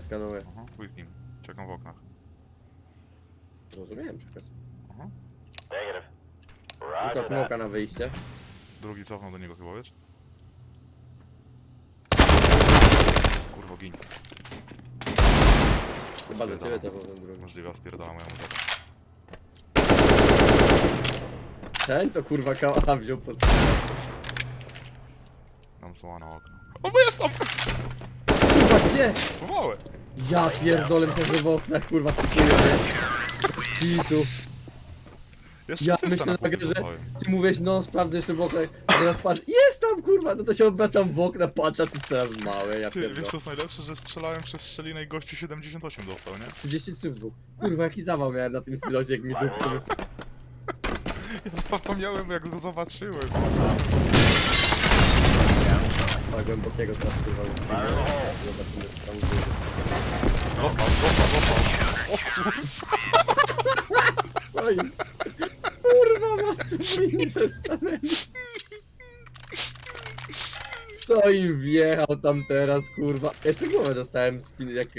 skanuję. Aha, chuj z nim. Czekam w oknach. Zrozumiałem przekaz. Aha. Negative. Rzuca Roger that. smoka na wyjście. Drugi cofnął do niego chyba, wiesz? Kurwo, gin. Chyba do ciebie to był ten drugi. Możliwe, a spierdala moją mutę. Ten co kurwa kała wziął po Tam są na okno. O, bo jest tam! Gdzie? Powałe! Ja pierdolę że w oknach kurwa? Skitu. Jeszcze Ja myślę na nagle, że ty mówisz, no sprawdzę jeszcze w oknach, teraz patrz, jest tam kurwa, no to się obracam w okna, patrzę, a ty strzelasz małe, ja Ty, pierdolę. wiesz co jest najlepsze, że strzelałem przez strzelinę i gościu 78 dostał, nie? 33 w dwóch. Kurwa, jaki zawał miałem na tym silocie, jak mi wystawił. Ja zapomniałem jak go zobaczyłem. Hole. Zobaczymy, co tam będzie. Dostał, dostał, dostał. O kurwa! Co im? Kurwa, macie mi zastanęli. Co im wjechał tam teraz, kurwa? Jeszcze głowę dostałem z jakiegoś